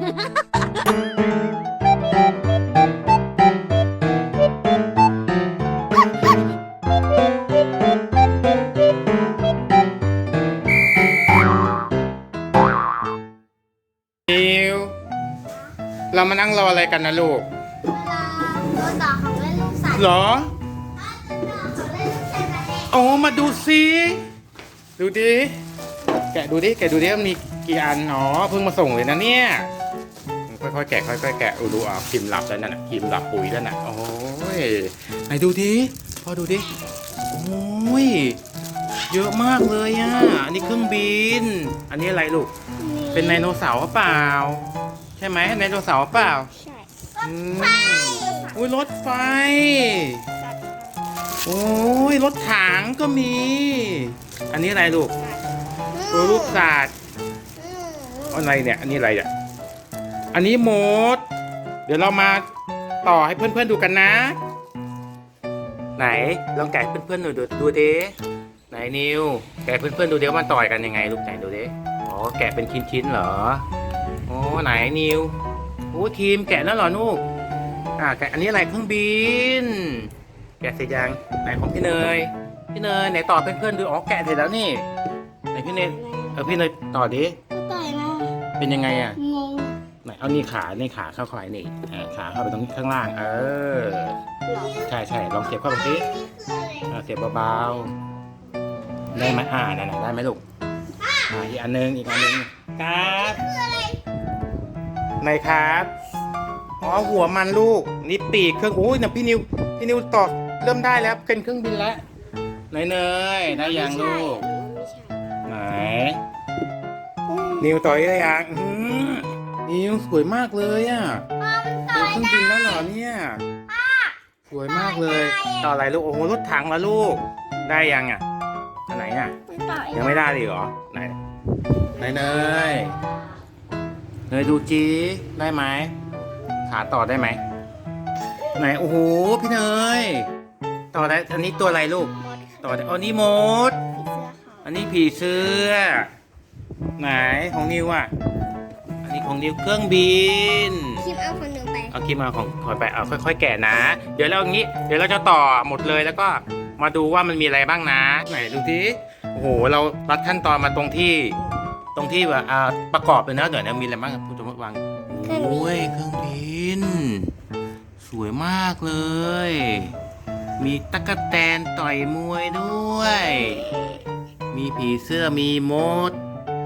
นิวเรามานั่งรออะไรกันนะลูกเวลาตัวต่อของเล่นลูกสัตว์เหรอของเล่นลูกสัตว์มาเล่นโอ้มาดูสิดูดิแกะดูดิแกะดูดิมันมีกี่อันอ๋อเพิ่งมาส่งเลยนะเนี่ย ค่อยๆแกะค่อยๆแกะอูดูอะพิมพ์หลับแล้วนั่นน่ะพิมพ์หลับปุ๋ยแล้วน่ะโอ้ยไหนดูดิพ่อดูดิโอ้ยเยอะมากเลยอะอันนี้เครื่องบิน อันนี้อะไรลูกเป็นไดโนเสาร์หรือเปล่า ใช่ไหมไดโนเสาร์เปล่าใช่อืมอุ้ยรถไฟโอ้ยรถถังก็มี อันนี้อะไรลูกตัวลูกศาสตร์อะไรเนี่ย อันนี้อะไรเนี่ย อันนี้โมด เดี๋ยวเรามาต่อให้เพื่อนๆดูกันนะ ไหนลองแกะให้เพื่อนๆหน่อยดูดูดิไหนนิวแกะให้เพื่อนๆดูเดี๋ยวมันต่อยกันยังไงลูกไหนดูดิอ๋อแกะเป็นชิ้นๆเหรอโอ้ไหนนิวโอ้ทีมแกะแล้วเหรอลูกอ่าแกะอันนี้อะไรเครื่องบิน แกะเสร็จยังไหนของพี่เนยพี่เนยไหนต่อเพื่อนๆดูอ๋อแกะเสร็จแล้วนี่ไหนพี่เนยเออพี่เนยต่อดิต่อยมาเป็นยังไงอะงงไหน เอานี่ขานี่ขาเข้าคอยนี่อ่าขาเข้าไปตรงข้างล่าง เออ ใช่ใช่ลองเสียบเข้าไปสิอ่าเสียบเบาๆ ได้ไหมอ่านั่นน่ะได้ไหมลูก อ่าอีกอันนึงอีกอันนึงครับไหนครับ อ๋อหัวมันลูก นี่ปีกเครื่องโอ้ยนะพี่นิว พี่นิวต่อเริ่มได้แล้วเป็นเครื่องบินแล้วไหนเนยได้ยังลูก ไหน นิวต่อยได้ยังอื้อหือ นิวสวยมากเลยอะเป็นเครื่องบินแล้วเหรอเนี่ยสวยมากเลยต่ออะไรลูกโอ้โหรถถังละลูก ได้ยังอะอันไหนอะยังไม่ได้เลยเหรอไหนไหนเนยเนยดูจีได้ไหมขาต่อได้ไหมไหนโอ้โหพี่เนยต่อได้อันนี้ตัวอะไรลูก ต่อได้อ๋อนี่มดอันนี้ผีเสื้อไหนของนิวอะอั นนี้ของนิวเครื่องบิน คิมเอาคนหนึ่งไป เอาคิมมาของถอยไปเอาค่อย ๆ แกะนะ เดี๋ยวเราอย่างนี้ เดี๋ยวเราจะต่อหมดเลยแล้วก็มาดูว่ามันมีอะไรบ้างนะ ไหนดูทีโอ้โหเรารัดขั้นตอนมาตรงที่ ตรงที่ว่าอ่าประกอบเลยนะเดี๋ยวนะมีอะไรบ้างครับผู้ชมวางเครื่องบิน โอ้ยเครื่องบิน สวยมากเลย มีตะกแตนต่อยมวยด้วย มีผีเสื้อมีมด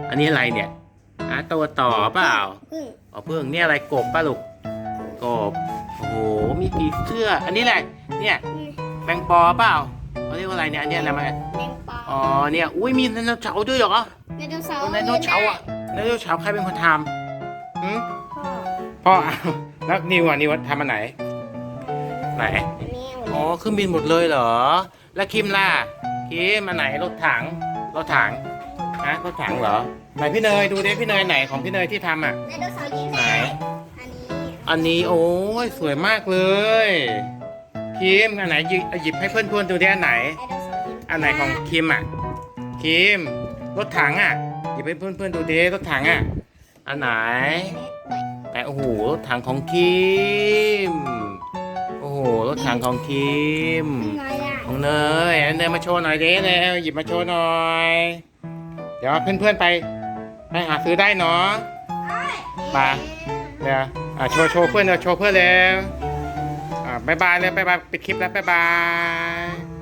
อันนี้อะไรเนี่ย อะตัวต่อเปล่าพึ่งอ๋อเพิ่งนี่อะไรกบป้าลูกกบโอ้โหมีผีเสื้อ อันนี้แหละเนี่ยแมงปอเปล่าเขาเรียกว่าอะไรเนี่ยอันเนี้ยอะไรมาแมงปออ๋อเนี่ยอุ้ยมีไดโนเสาร์ด้วยเหรอไดโนเสาร์ไดโนเสาร์อะไดโนเสาร์ใครเป็นคนทำหืมพ่อพ่อเอาแล้วนิวอะนิวทำอันไหนไหนอันนี้หมดอ๋อเครื่องบินหมดเลยเหรอ แล้วคิมล่ะคิมมาไหนรถถังรถถัง ฮะรถถังเหรอ ไหนพี่เนยดูดิพี่เนยไหนของพี่เนยที่ทำอะ ไดโนเสาร์ยิงไหนอันนี้อันนี้โอ้ยสวยมากเลยคิมอันไหนหยิบหยิบให้เพื่อนๆดูดิอันไหน ไดโนเสาร์ยิงอันไหนของคิมอะคิมรถถังอะหยิบให้เพื่อนๆดูดิรถถังอะอันไหนไหนโอ้โหรถถังของคิมโอ้โหรถถังของคิม น้อยอะของเนยเนยมาโชว์หน่อยดิเร็วหยิบมาโชว์หน่อย เดี๋ยวเพื่อนๆไปไปหาซื้อได้เนาะมาเดี๋ยวอะโชว์โชว์เพื่อนเดี๋ยวโชว์เพื่อนเร็วอ่าบายบายเลยบายบายปิดคลิปแล้วบายบาย